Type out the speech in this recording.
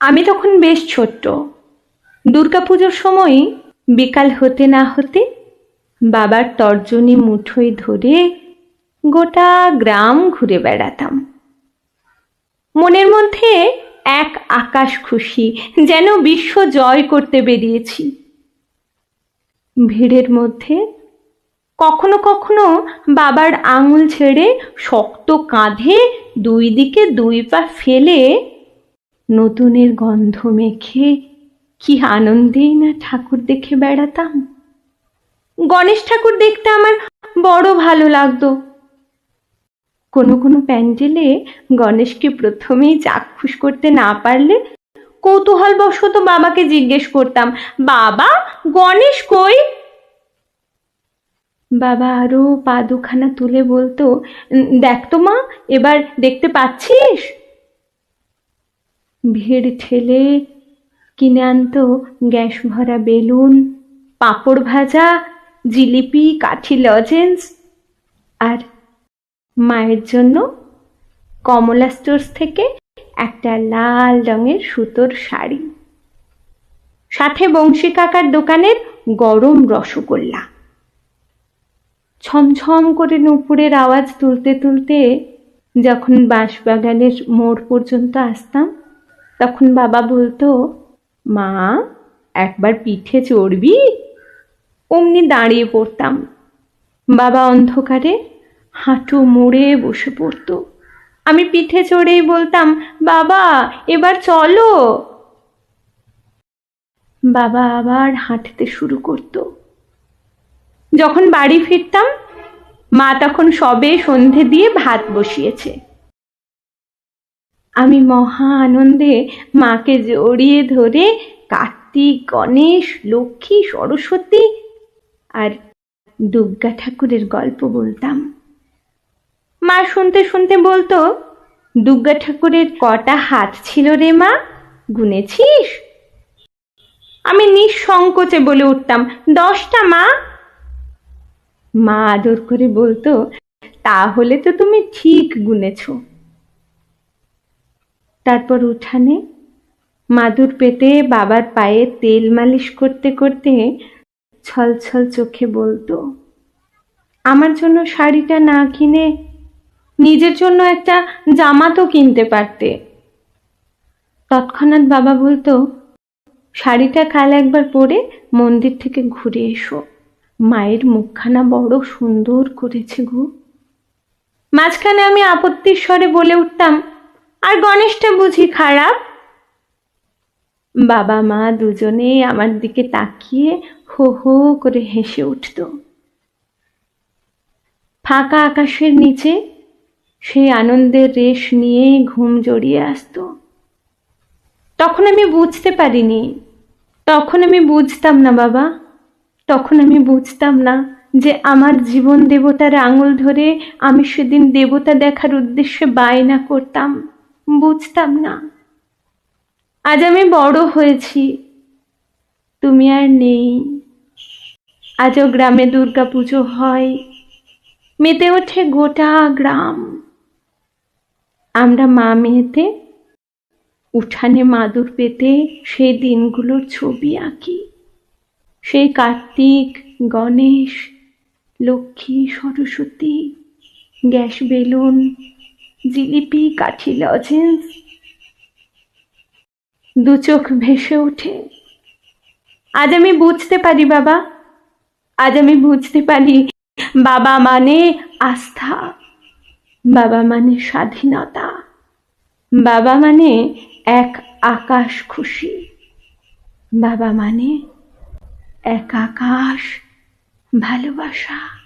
আমি তখন বেশ ছোট্ট। দুর্গাপুজোর সময় বিকাল হতে না হতে বাবার তর্জনী মুঠোয় ধরে গোটা গ্রাম ঘুরে বেড়াতাম। মনের মধ্যে এক আকাশ খুশি যেন বিশ্ব জয় করতে বেরিয়েছি। ভিড়ের মধ্যে কখনো কখনো বাবার আঙুল ছেড়ে শক্ত কাঁধে দুই দিকে দুই পা ফেলে নতুনের গন্ধ মেখে কি আনন্দেই না ঠাকুর দেখে বেড়াতাম? গণেশ ঠাকুর দেখতে আমার বড় ভালো লাগতো। কোনো কোনো প্যান্ডেলে গণেশকে প্রথমেই চাক্ষুষ করতে না পারলে কৌতূহল বশত বাবাকে জিজ্ঞেস করতাম বাবা গণেশ কই? বাবা আরও পা দুখানা তুলে বলতো "উম, দেখ তো মা এবার দেখতে পাচ্ছিস? ভিড় ঠেলে কিনে আনতো গ্যাস ভরা বেলুন, পাঁপড় ভাজা, জিলিপি, কাঠি লজেন্স আর মায়ের জন্য কমলা স্টোর্স থেকে একটা লাল রঙের সুতোর শাড়ি। সাথে বংশী কাকার দোকানের গরম রসগোল্লা। ছমছম করে নুপুরের আওয়াজ তুলতে তুলতে যখন বাঁশবাগানের মোড় পর্যন্ত আসতাম তখন বাবা বলতো, মা, একবার পিঠে চড়বি? অমনি দাঁড়িয়ে পড়তাম। বাবা অন্ধকারে হাঁটু মুড়ে বসে পড়তো। আমি পিঠে চড়েই বলতাম, বাবা, এবার চলো। বাবা আবার হাঁটতে শুরু করতো। যখন বাড়ি ফিরতাম, মা তখন সবে সন্ধে দিয়ে ভাত বসিয়েছে। আমি মহা আনন্দে মাকে জড়িয়ে ধরে কার্তিক গণেশ, লক্ষ্মী, সরস্বতী আর দুর্গা ঠাকুরের গল্প বলতাম। মা শুনতে শুনতে বলতো, দুর্গা ঠাকুরের কটা হাত ছিল রে মা? গুনেছিস? আমি নিঃসংকোচে বলে উঠতাম, দশটা মা? মা আদর করে বলতো, তাহলে তো তুমি ঠিক গুনেছ। তারপর উঠানে মাদুর পেতে বাবার পায়ে তেল মালিশ করতে করতে ছলছল চোখে বলতো, আমার জন্য শাড়িটা না কিনে নিজের জন্য একটা জামা তো কিনতে পারতে। তৎক্ষণাৎ বাবা বলতো, শাড়িটা কাল একবার পরে মন্দির থেকে ঘুরে এসো। মায়ের মুখখানা বড় সুন্দর করেছে গো। মাঝখানে আমি আপত্তির স্বরে বলে উঠতাম আর গণেশটা বুঝি খারাপ? বাবা মা দুজনেই আমার দিকে তাকিয়ে হো হো করে হেসে উঠত। ফাঁকা আকাশের নিচে সেই আনন্দের রেশ নিয়ে ঘুম জড়িয়ে আসতো। তখন আমি বুঝতে পারিনি। তখন আমি বুঝতাম না বাবা। তখন আমি বুঝতাম না যে আমার জীবন দেবতার আঙুল ধরে আমি সেদিন দেবতা দেখার উদ্দেশ্যে বায়না করতাম। বুঝতাম না। আজ আমি বড় হয়েছি। তুমি আর নেই। আজও গ্রামে দুর্গা পুজো হয়। মেতে ওঠে গোটা গ্রাম। আমরা মা মেয়েতে, উঠানে মাদুর পেতে সেই দিনগুলোর ছবি আঁকি। সেই কার্তিক, গণেশ, লক্ষ্মী, সরস্বতী, গ্যাস বেলুন জিলিপি কাঠি লজেন্স দু চোখ ভেসে ওঠে। আজ আমি বুঝতে পারি, বাবা। আজ আমি বুঝতে পারি, বাবা মানে আস্থা। বাবা মানে স্বাধীনতা। বাবা মানে এক আকাশ খুশি। বাবা মানে এক আকাশ ভালোবাসা।